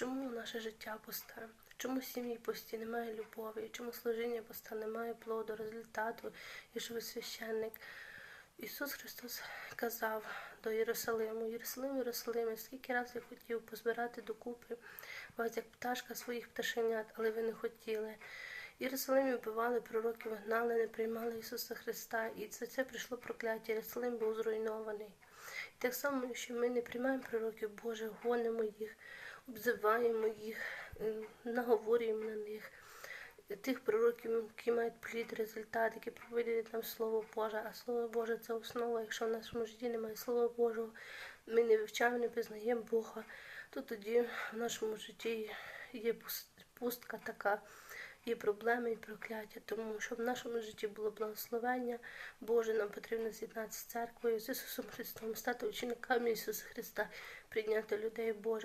Чому наше життя пусте? Чому сім'ї пусті немає любові? Чому служіння пусте немає плоду, результату, якщо ви священник? Ісус Христос казав до Єрусалиму, Єрусалим, Єрусалиме, скільки разів я хотів позбирати докупи вас, як пташка своїх пташенят, але ви не хотіли. Єрусалимі вбивали пророків, гнали, не приймали Ісуса Христа, і це, це прийшло прокляття. Єрусалим був зруйнований. І так само, якщо ми не приймаємо пророків Божих, гонимо їх, обзиваємо їх, е, наговорюємо на них. Тих пророків, які мають плід, результат, які проводять нам Слово Боже, а Слово Боже це основа. Якщо в нашому житті немає Слова Божого, ми не вивчаємо, не пізнаємо Бога, то тоді в нашому житті є пустка така, є проблеми і прокляття. Тому що в нашому житті було благословення Боже, нам потрібно з'єднатися з церквою, з Ісусом Христом, стати учениками Ісуса Христа, прийняти людей Божих